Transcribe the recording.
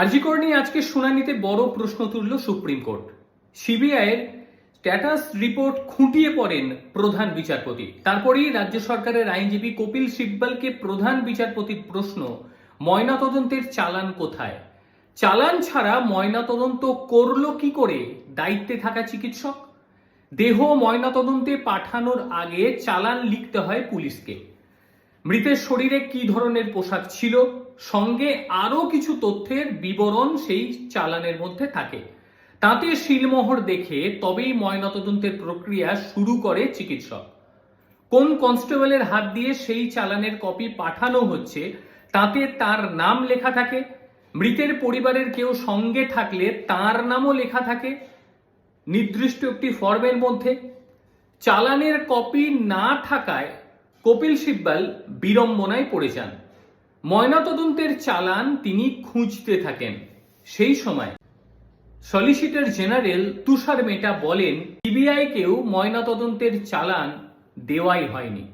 আরজিকর নিয়ে আজকে শুনানিতে বড় প্রশ্ন তুলল সুপ্রিম কোর্ট। সিবিআইয়ের স্ট্যাটাস রিপোর্ট খুঁটিয়ে পড়েন প্রধান বিচারপতি। তারপরেই রাজ্য সরকারের আইনজীবী কপিল সিব্বলকে প্রধান বিচারপতির প্রশ্ন, ময়নাতদন্তের চালান কোথায়? চালান ছাড়া ময়নাতদন্ত করল কি করে? দায়িত্বে থাকা চিকিৎসক? দেহ ময়নাতদন্তে পাঠানোর আগে চালান লিখতে হয় পুলিশকে। মৃতের শরীরে কি ধরনের পোশাক ছিল? সঙ্গে আরও কিছু তথ্যের বিবরণ সেই চালানের মধ্যে থাকে। তাতে শিলমোহর দেখে তবেই ময়নাতদন্তের প্রক্রিয়া শুরু করে চিকিৎসক। কোন কনস্টেবলের হাত দিয়ে সেই চালানের কপি পাঠানো হচ্ছে, তাতে তার নাম লেখা থাকে? মৃতের পরিবারের কেউ সঙ্গে থাকলে তার নামও লেখা থাকে। নির্দিষ্ট একটি ফর্মের মধ্যে, চালানের কপি না থাকায় কপিল সিব্বাল বিড়ম্বনায় পড়ে যান। ময়নাতদন্তের চালান তিনি খুঁজতে থাকেন। সেই সময় সলিসিটর জেনারেল তুষার মেটা বলেন, সিবিআইকেও ময়নাতদন্তের চালান দেওয়াই হয়নি।